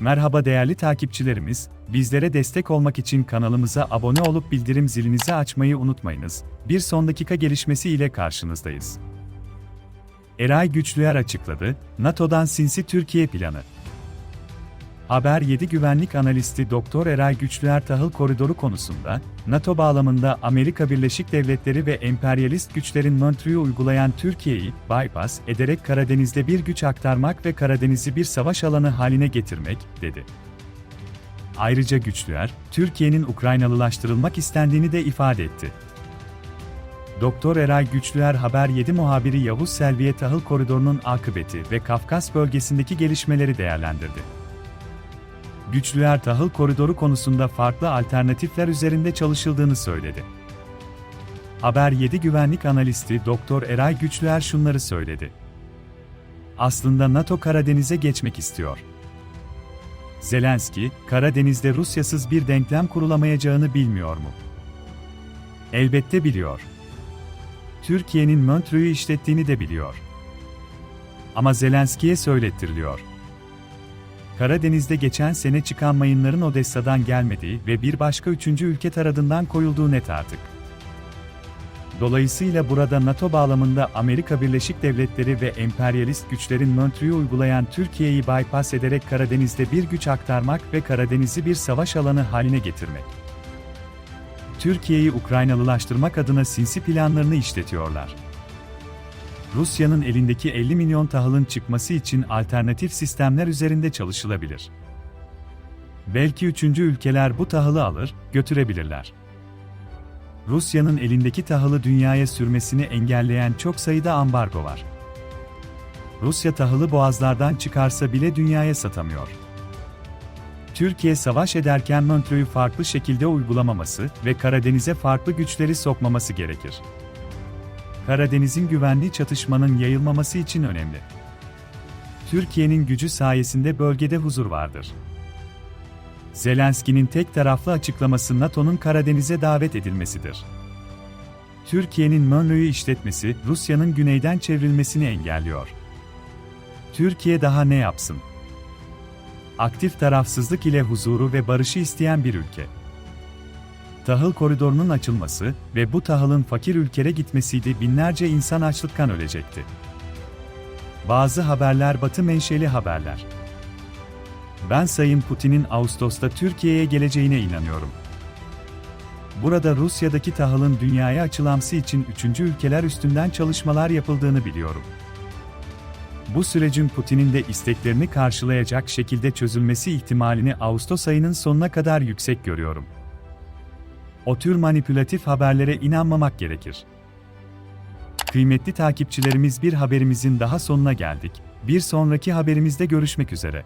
Merhaba değerli takipçilerimiz, bizlere destek olmak için kanalımıza abone olup bildirim zilinizi açmayı unutmayınız. Bir son dakika gelişmesi ile karşınızdayız. Eray Güçlüer açıkladı, NATO'dan sinsi Türkiye planı. Haber 7 güvenlik analisti Doktor Eray Güçlüer tahıl koridoru konusunda, NATO bağlamında Amerika Birleşik Devletleri ve emperyalist güçlerin Montreux'u uygulayan Türkiye'yi bypass ederek Karadeniz'de bir güç aktarmak ve Karadeniz'i bir savaş alanı haline getirmek, dedi. Ayrıca Güçlüer, Türkiye'nin Ukraynalılaştırılmak istendiğini de ifade etti. Doktor Eray Güçlüer Haber 7 muhabiri Yavuz Selviye tahıl koridorunun akıbeti ve Kafkas bölgesindeki gelişmeleri değerlendirdi. Güçlüer tahıl koridoru konusunda farklı alternatifler üzerinde çalışıldığını söyledi. Haber 7 güvenlik analisti Doktor Eray Güçlüer şunları söyledi. Aslında NATO Karadeniz'e geçmek istiyor. Zelenski, Karadeniz'de Rusyasız bir denklem kurulamayacağını bilmiyor mu? Elbette biliyor. Türkiye'nin Montreux'u işlettiğini de biliyor. Ama Zelenski'ye söylettiriliyor. Karadeniz'de geçen sene çıkan mayınların Odessa'dan gelmediği ve bir başka üçüncü ülke tarafından koyulduğu net artık. Dolayısıyla burada NATO bağlamında Amerika Birleşik Devletleri ve emperyalist güçlerin Montreux'u uygulayan Türkiye'yi bypass ederek Karadeniz'de bir güç aktarmak ve Karadeniz'i bir savaş alanı haline getirmek. Türkiye'yi Ukraynalılaştırmak adına sinsi planlarını işletiyorlar. Rusya'nın elindeki 50 milyon tahılın çıkması için alternatif sistemler üzerinde çalışılabilir. Belki üçüncü ülkeler bu tahılı alır, götürebilirler. Rusya'nın elindeki tahılı dünyaya sürmesini engelleyen çok sayıda ambargo var. Rusya tahılı boğazlardan çıkarsa bile dünyaya satamıyor. Türkiye savaş ederken Montreux'u farklı şekilde uygulamaması ve Karadeniz'e farklı güçleri sokmaması gerekir. Karadeniz'in güvenli çatışmanın yayılmaması için önemli. Türkiye'nin gücü sayesinde bölgede huzur vardır. Zelenski'nin tek taraflı açıklaması NATO'nun Karadeniz'e davet edilmesidir. Türkiye'nin Montreux'u işletmesi, Rusya'nın güneyden çevrilmesini engelliyor. Türkiye daha ne yapsın? Aktif tarafsızlık ile huzuru ve barışı isteyen bir ülke tahıl koridorunun açılması ve bu tahılın fakir ülkelere gitmesiydi binlerce insan açlıktan ölecekti. Bazı haberler Batı menşeli haberler. Ben Sayın Putin'in Ağustos'ta Türkiye'ye geleceğine inanıyorum. Burada Rusya'daki tahılın dünyaya açılamsı için üçüncü ülkeler üstünden çalışmalar yapıldığını biliyorum. Bu sürecin Putin'in de isteklerini karşılayacak şekilde çözülmesi ihtimalini Ağustos ayının sonuna kadar yüksek görüyorum. O tür manipülatif haberlere inanmamak gerekir. Kıymetli takipçilerimiz bir haberimizin daha sonuna geldik. Bir sonraki haberimizde görüşmek üzere.